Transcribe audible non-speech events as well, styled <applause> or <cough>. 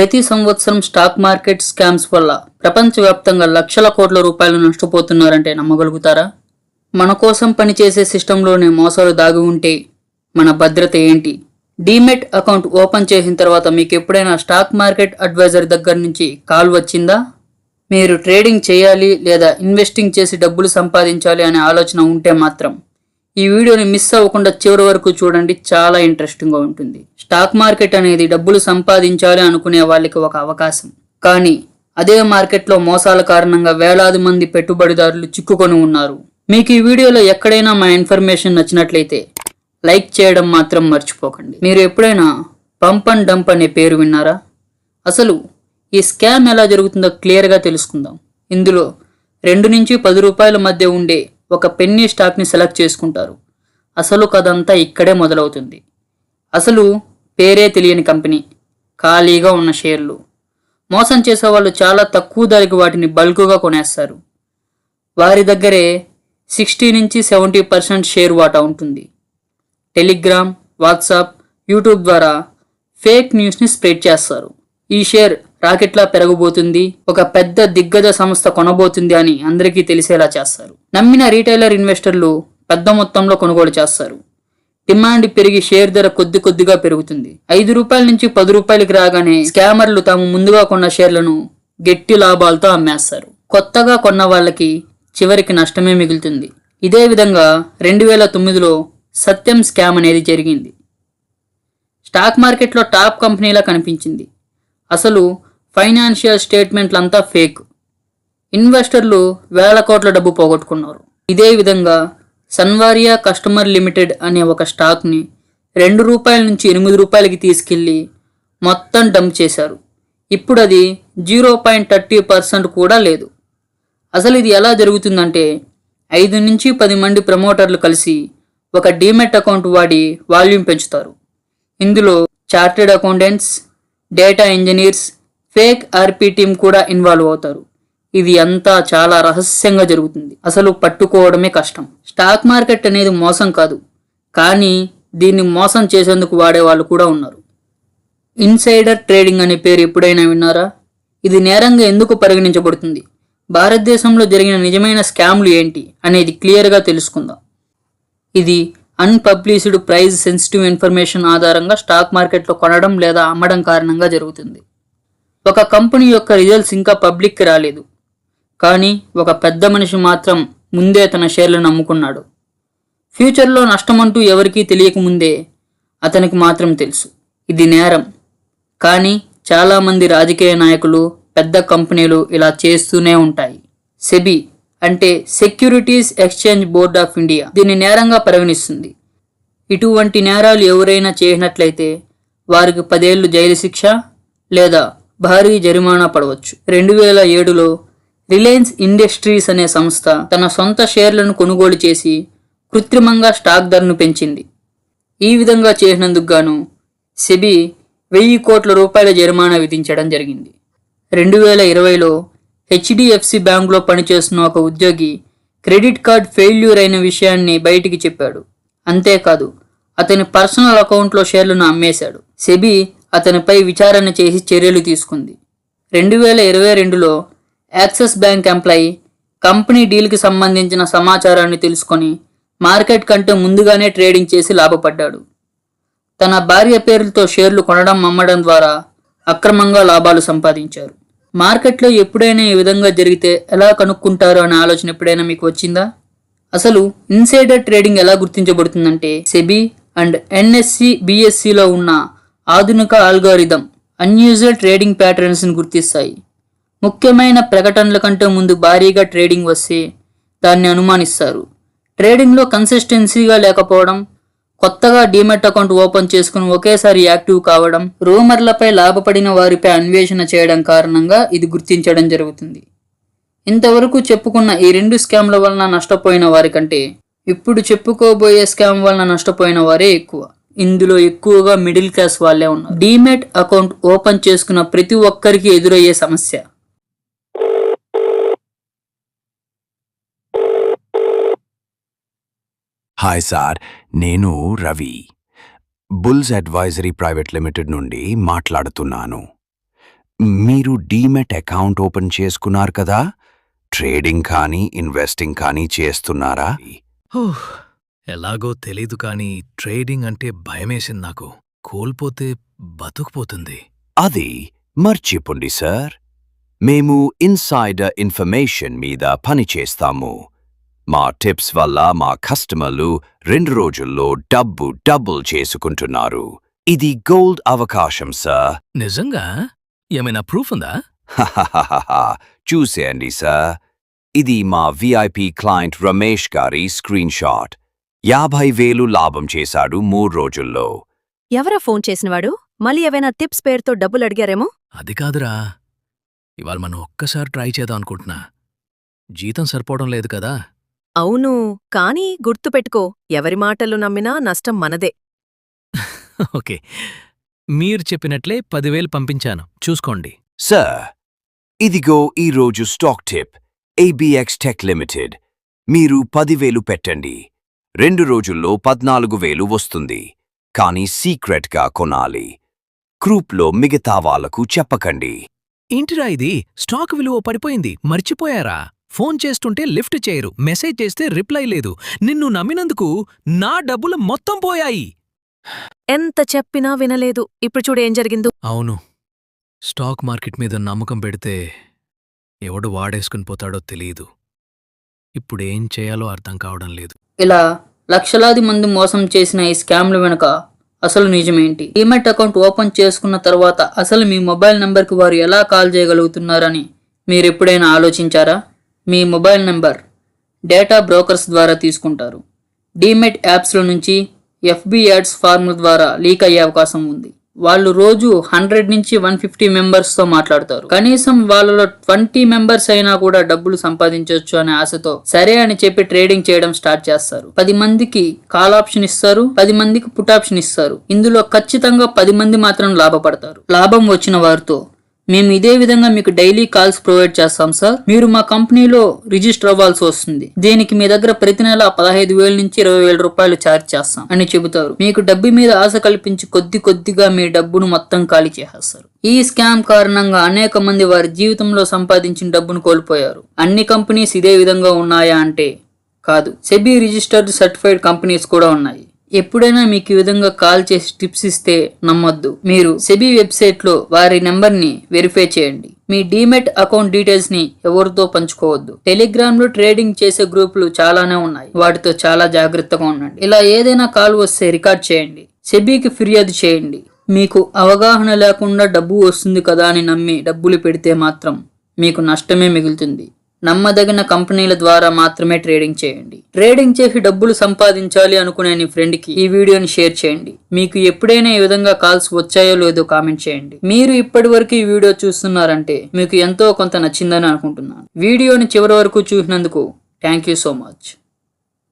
ప్రతి సంవత్సరం stock market scams వల్ల ప్రపంచవ్యాప్తంగా లక్షల కోట్ల రూపాయలు నష్టపోతున్నారంటే నమ్మగలుగుతారా? మన కోసం పనిచేసే సిస్టంలోనే మోసాలు దాగి ఉంటే మన భద్రత ఏంటి? డీమెట్ అకౌంట్ ఓపెన్ చేసిన తర్వాత మీకు ఎప్పుడైనా స్టాక్ మార్కెట్ అడ్వైజర్ దగ్గర నుంచి కాల్ వచ్చిందా? మీరు ట్రేడింగ్ చేయాలి లేదా ఇన్వెస్టింగ్ చేసి డబ్బులు సంపాదించాలి అనే ఆలోచన ఉంటే మాత్రం ఈ వీడియోని మిస్ అవ్వకుండా చివరి వరకు చూడండి. చాలా ఇంట్రెస్టింగ్గా ఉంటుంది. స్టాక్ మార్కెట్ అనేది డబ్బులు సంపాదించాలి అనుకునే వాళ్ళకి ఒక అవకాశం. కానీ అదే మార్కెట్లో మోసాల కారణంగా వేలాది మంది పెట్టుబడిదారులు చిక్కుకొని ఉన్నారు. మీకు ఈ వీడియోలో ఎక్కడైనా మా ఇన్ఫర్మేషన్ నచ్చినట్లయితే లైక్ చేయడం మాత్రం మర్చిపోకండి. మీరు ఎప్పుడైనా పంప్ అండ్ డంప్ అనే పేరు విన్నారా? అసలు ఈ స్కామ్ ఎలా జరుగుతుందో క్లియర్గా తెలుసుకుందాం. ఇందులో రెండు నుంచి పది రూపాయల మధ్య ఉండే ఒక పెన్నీ స్టాక్ని సెలెక్ట్ చేసుకుంటారు. అసలు కథంతా ఇక్కడే మొదలవుతుంది. అసలు పేరే తెలియని కంపెనీ ఖాళీగా ఉన్న షేర్లు. మోసం చేసే వాళ్ళు చాలా తక్కువ ధరకి వాటిని బల్క్గా కొనేస్తారు. వారి దగ్గరే సిక్స్టీ నుంచి సెవెంటీ పర్సెంట్ షేర్ వాటా ఉంటుంది. టెలిగ్రామ్ వాట్సాప్ యూట్యూబ్ ద్వారా ఫేక్ న్యూస్ని స్ప్రెడ్ చేస్తారు. ఈ షేర్ రాకెట్లా పెరగబోతుంది ఒక పెద్ద దిగ్గజ సంస్థ కొనబోతుంది అని అందరికీ తెలిసేలా చేస్తారు. నమ్మిన రీటైలర్ ఇన్వెస్టర్లు పెద్ద మొత్తంలో కొనుగోలు చేస్తారు. డిమాండ్ పెరిగి షేర్ ధర కొద్ది కొద్దిగా పెరుగుతుంది. ఐదు రూపాయల నుంచి పది రూపాయలకి రాగానే స్కామర్లు తాము ముందుగా కొన్న షేర్లను గట్టి లాభాలతో అమ్మేస్తారు. కొత్తగా కొన్న వాళ్ళకి చివరికి నష్టమే మిగులుతుంది. ఇదే విధంగా రెండు వేల తొమ్మిదిలో సత్యం స్కామ్ అనేది జరిగింది. స్టాక్ మార్కెట్లో టాప్ కంపెనీలా కనిపించింది. అసలు ఫైనాన్షియల్ స్టేట్మెంట్లంతా ఫేక్. ఇన్వెస్టర్లు వేల కోట్ల డబ్బు పోగొట్టుకున్నారు. ఇదే విధంగా సన్వారియా కస్టమర్ లిమిటెడ్ అనే ఒక స్టాక్ని రెండు రూపాయల నుంచి ఎనిమిది రూపాయలకి తీసుకెళ్ళి మొత్తం డంప్ చేశారు. ఇప్పుడు అది జీరో పాయింట్ థర్టీ పర్సెంట్ కూడా లేదు. అసలు ఇది ఎలా జరుగుతుందంటే ఐదు నుంచి పది మంది ప్రమోటర్లు కలిసి ఒక డీమెట్ అకౌంట్ వాడి వాల్యూమ్ పెంచుతారు. ఇందులో chartered accountants data engineers fake RP team కూడా ఇన్వాల్వ్ అవుతారు. ఇది అంతా చాలా రహస్యంగా జరుగుతుంది. అసలు పట్టుకోవడమే కష్టం. స్టాక్ మార్కెట్ అనేది మోసం కాదు. కానీ దీన్ని మోసం చేసేందుకు వాడే వాళ్ళు కూడా ఉన్నారు. ఇన్సైడర్ ట్రేడింగ్ అనే పేరు ఎప్పుడైనా విన్నారా? ఇది నేరంగా ఎందుకు పరిగణించబడుతుంది? భారతదేశంలో జరిగిన నిజమైన స్కామ్లు ఏంటి అనేది క్లియర్గా తెలుసుకుందాం. ఇది అన్పబ్లిష్డ్ ప్రైజ్ సెన్సిటివ్ ఇన్ఫర్మేషన్ ఆధారంగా స్టాక్ మార్కెట్లో కొనడం లేదా అమ్మడం కారణంగా జరుగుతుంది. ఒక కంపెనీ యొక్క రిజల్ట్స్ ఇంకా పబ్లిక్కి రాలేదు. కానీ ఒక పెద్ద మనిషి మాత్రం ముందే తన షేర్లను అమ్ముకున్నాడు. ఫ్యూచర్లో నష్టమంటూ ఎవరికీ తెలియకముందే అతనికి మాత్రం తెలుసు. ఇది నేరం. కానీ చాలామంది రాజకీయ నాయకులు పెద్ద కంపెనీలు ఇలా చేస్తూనే ఉంటాయి. సెబీ అంటే securities exchange board of India. దీన్ని నేరంగా పరిగణిస్తుంది. ఇటువంటి నేరాలు ఎవరైనా చేసినట్లయితే వారికి పదేళ్ళు జైలు శిక్ష లేదా భారీ జరిమానా పడవచ్చు. రెండు వేల ఏడులో రిలయన్స్ ఇండస్ట్రీస్ అనే సంస్థ తన సొంత షేర్లను కొనుగోలు చేసి కృత్రిమంగా స్టాక్ ధరను పెంచింది. ఈ విధంగా చేసినందుకు గాను సెబీ వెయ్యి కోట్ల రూపాయల జరిమానా విధించడం జరిగింది. రెండు వేల ఇరవైలో హెచ్డిఎఫ్సి బ్యాంకులో పనిచేస్తున్న ఒక ఉద్యోగి క్రెడిట్ కార్డ్ ఫెయిల్యూర్ అయిన విషయాన్ని బయటికి చెప్పాడు. అంతేకాదు అతని పర్సనల్ అకౌంట్లో షేర్లను అమ్మేశాడు. సెబీ అతనిపై విచారణ చేసి చర్యలు తీసుకుంది. రెండు వేల ఇరవై రెండులో యాక్సిస్ బ్యాంక్ ఎంప్లాయీ కంపెనీ డీల్కి సంబంధించిన సమాచారాన్ని తెలుసుకొని మార్కెట్ కంటే ముందుగానే ట్రేడింగ్ చేసి లాభపడ్డాడు. తన భార్య పేర్లతో షేర్లు కొనడం అమ్మడం ద్వారా అక్రమంగా లాభాలు సంపాదించారు. మార్కెట్లో ఎప్పుడైనా ఈ విధంగా జరిగితే ఎలా కనుక్కుంటారు అనే ఆలోచన ఎప్పుడైనా మీకు వచ్చిందా? అసలు ఇన్సైడర్ ట్రేడింగ్ ఎలా గుర్తించబడుతుందంటే సెబీ అండ్ ఎన్ఎస్సి బిఎస్సిలో ఉన్న ఆధునిక ఆల్గారిథం అన్యూజువల్ ట్రేడింగ్ ప్యాటర్న్స్ని గుర్తిస్తాయి. ముఖ్యమైన ప్రకటనల కంటే ముందు భారీగా ట్రేడింగ్ వస్తే దాన్ని అనుమానిస్తారు. ట్రేడింగ్లో కన్సిస్టెన్సీగా లేకపోవడం కొత్తగా డీమెట్ అకౌంట్ ఓపెన్ చేసుకుని ఒకేసారి యాక్టివ్ కావడం రూమర్లపై లాభపడిన వారిపై అన్వేషణ చేయడం కారణంగా ఇది గుర్తించడం జరుగుతుంది. ఇంతవరకు చెప్పుకున్న ఈ రెండు స్కామ్ల వలన నష్టపోయిన వారి కంటే ఇప్పుడు చెప్పుకోబోయే స్కామ్ వలన నష్టపోయిన వారే ఎక్కువ. ఇందులో ఎక్కువగా మిడిల్ క్లాస్ వాళ్ళే ఉన్నారు. డీమెట్ అకౌంట్ ఓపెన్ చేసుకున్న ప్రతి ఒక్కరికి ఎదురయ్యే సమస్య. హాయ్ సార్ నేను Ravi. Bulls advisory private limited నుండి మాట్లాడుతున్నాను. మీరు డీమెట్ అకౌంట్ ఓపెన్ చేసుకున్నారు కదా? ట్రేడింగ్ కానీ ఇన్వెస్టింగ్ కానీ చేస్తున్నారా? ఓహ్, ఎలాగో తెలీదు కానీ ట్రేడింగ్ అంటే భయమేసింది నాకు. కోల్పోతే బతుకుపోతుంది. అది మర్చిపోండి సార్. మేము ఇన్సైడర్ ఇన్ఫర్మేషన్ మీద పనిచేస్తాము మా టిప్స్ వల్ల మా కస్టమర్లు రెండు రోజుల్లో డబ్బు డబుల్ చేసుకుంటున్నారు. ఇది గోల్డ్ అవకాశం సార్. నిజంగా? ఏమైనా ప్రూఫ్ ఉందా. చూసేయండి సార్. ఇది మా విఐపి క్లయింట్ రమేష్ గారి స్క్రీన్ షాట్. యాభై వేలు లాభం చేశాడు మూడు రోజుల్లో. ఎవరా ఫోన్ చేసినవాడు? మళ్ళీ ఏవైనా టిప్స్ పేరుతో డబ్బులు అడిగారేమో? అది కాదురా. ఇవాళ మనం ఒక్కసారి ట్రై చేద్దాం అనుకుంటున్నా. జీతం సరిపోవడం లేదు కదా. అవును కానీ గుర్తుపెట్టుకో ఎవరి మాటలు నమ్మినా నష్టం మనదే. <laughs> ఓకే. మీరు చెప్పినట్లే పదివేలు పంపించాను. చూసుకోండి. సార్ ఇదిగో ఈరోజు stock tip ABX tech limited. మీరు పదివేలు పెట్టండి. రెండు రోజుల్లో పద్నాలుగు వేలు వస్తుంది. కానీ సీక్రెట్గా కొనాలి. గ్రూప్లో మిగతా వాళ్ళకు చెప్పకండి. ఏంటిరా ఇది? స్టాక్ విలువ పడిపోయింది. మర్చిపోయారా? ఫోన్ చేస్తుంటే లిఫ్ట్ చేయరు. మెసేజ్ చేస్తే రిప్లై లేదు. నిన్ను నమ్మినందుకు నా డబ్బులు మొత్తం పోయాయి. ఎంత చెప్పినా వినలేదు. ఇప్పుడు చూడు ఏం జరిగిందో. అవును. స్టాక్ మార్కెట్ మీద నమ్మకం పెడితే ఎవడు వాడేసుకుని పోతాడో తెలియదు ఇప్పుడేం చేయాలో అర్థం కావడం లేదు. ఇలా లక్షలాది మంది మోసం చేసిన ఈ స్కామ్ల వెనుక అసలు నిజమేంటి? డీమెట్ అకౌంట్ ఓపెన్ చేసుకున్న తర్వాత అసలు మీ మొబైల్ నెంబర్కి వారు ఎలా కాల్ చేయగలుగుతున్నారని మీరు ఎప్పుడైనా ఆలోచించారా? మీ మొబైల్ నెంబర్ డేటా బ్రోకర్స్ ద్వారా తీసుకుంటారు. డీమెట్ యాప్స్ల నుంచి ఎఫ్బి యాడ్స్ ఫార్ముల ద్వారా లీక్ అయ్యే అవకాశం ఉంది. వాళ్ళు రోజు హండ్రెడ్ నుంచి వన్ ఫిఫ్టీ మెంబర్స్తో మాట్లాడతారు. కనీసం వాళ్ళలో ట్వంటీ మెంబర్స్ అయినా కూడా డబ్బులు సంపాదించవచ్చు అనే ఆశతో సరే అని చెప్పి ట్రేడింగ్ చేయడం స్టార్ట్ చేస్తారు. పది మందికి కాల్ ఆప్షన్ ఇస్తారు పది మందికి పుట్ ఆప్షన్ ఇస్తారు. ఇందులో ఖచ్చితంగా పది మంది మాత్రం లాభపడతారు. లాభం వచ్చిన వారితో మేము ఇదే విధంగా మీకు డైలీ కాల్స్ ప్రొవైడ్ చేస్తాం సార్ మీరు మా కంపెనీలో రిజిస్టర్ అవ్వాల్సి వస్తుంది. దీనికి మీ దగ్గర ప్రతి నెల పదహైదు వేల నుంచి ఇరవై వేల రూపాయలు ఛార్జ్ చేస్తాం అని చెబుతారు. మీకు డబ్బు మీద ఆశ కల్పించి కొద్ది కొద్దిగా మీ డబ్బును మొత్తం ఖాళీ చేసేస్తారు ఈ స్కామ్ కారణంగా అనేక మంది వారి జీవితంలో సంపాదించిన డబ్బును కోల్పోయారు. అన్ని కంపెనీస్ ఇదే విధంగా ఉన్నాయా అంటే కాదు. సెబీ రిజిస్టర్డ్ సర్టిఫైడ్ కంపెనీస్ కూడా ఉన్నాయి. ఎప్పుడైనా మీకు ఈ విధంగా కాల్ చేసి టిప్స్ ఇస్తే నమ్మొద్దు. మీరు సెబీ వెబ్సైట్లో వారి నెంబర్ని వెరిఫై చేయండి. మీ డీమెట్ అకౌంట్ డీటెయిల్స్ని ఎవరితో పంచుకోవద్దు. టెలిగ్రామ్లో ట్రేడింగ్ చేసే గ్రూపులు చాలానే ఉన్నాయి. వాటితో చాలా జాగ్రత్తగా ఉండండి. ఇలా ఏదైనా కాల్ వస్తే రికార్డ్ చేయండి. సెబీకి ఫిర్యాదు చేయండి. మీకు అవగాహన లేకుండా డబ్బు వస్తుంది కదా అని నమ్మి డబ్బులు పెడితే మాత్రం మీకు నష్టమే మిగులుతుంది. నమ్మదగిన కంపెనీల ద్వారా మాత్రమే ట్రేడింగ్ చేయండి. ట్రేడింగ్ చేసి డబ్బులు సంపాదించాలి అనుకునే నీ ఫ్రెండ్కి ఈ వీడియోని షేర్ చేయండి. మీకు ఎప్పుడైనా ఈ విధంగా కాల్స్ వచ్చాయో లేదో కామెంట్ చేయండి. మీరు ఇప్పటి వరకు ఈ వీడియో చూస్తున్నారంటే మీకు ఎంతో కొంత నచ్చిందని అనుకుంటున్నాను. వీడియోని చివరి వరకు చూసినందుకు థ్యాంక్ యూ సో మచ్.